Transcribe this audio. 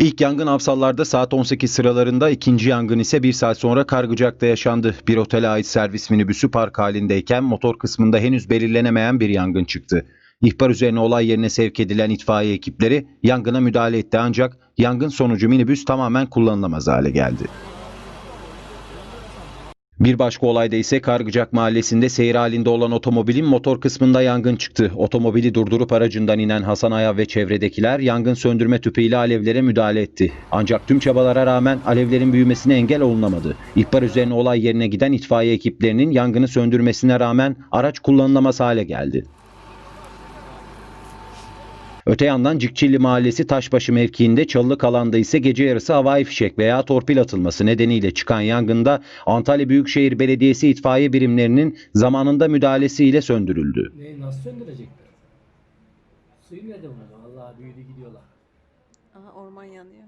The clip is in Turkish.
İlk yangın Avsallar'da saat 18 sıralarında, ikinci yangın ise bir saat sonra Kargıcak'ta yaşandı. Bir otele ait servis minibüsü park halindeyken motor kısmında henüz belirlenemeyen bir yangın çıktı. İhbar üzerine olay yerine sevk edilen itfaiye ekipleri yangına müdahale etti ancak yangın sonucu minibüs tamamen kullanılamaz hale geldi. Bir başka olayda ise Kargıcak mahallesinde seyir halinde olan otomobilin motor kısmında yangın çıktı. Otomobili durdurup aracından inen Hasan Aya ve çevredekiler yangın söndürme tüpüyle alevlere müdahale etti. Ancak tüm çabalara rağmen alevlerin büyümesine engel olunamadı. İhbar üzerine olay yerine giden itfaiye ekiplerinin yangını söndürmesine rağmen araç kullanılamaz hale geldi. Öte yandan Cikçilli Mahallesi Taşbaşı mevkiinde çalılık alanda ise gece yarısı havai fişek veya torpil atılması nedeniyle çıkan yangında Antalya Büyükşehir Belediyesi itfaiye birimlerinin zamanında müdahalesiyle söndürüldü. Ne nasıl söndürecekler? Suyu nerede bunlar? Vallahi büyüdü gidiyorlar. Aha orman yanıyor.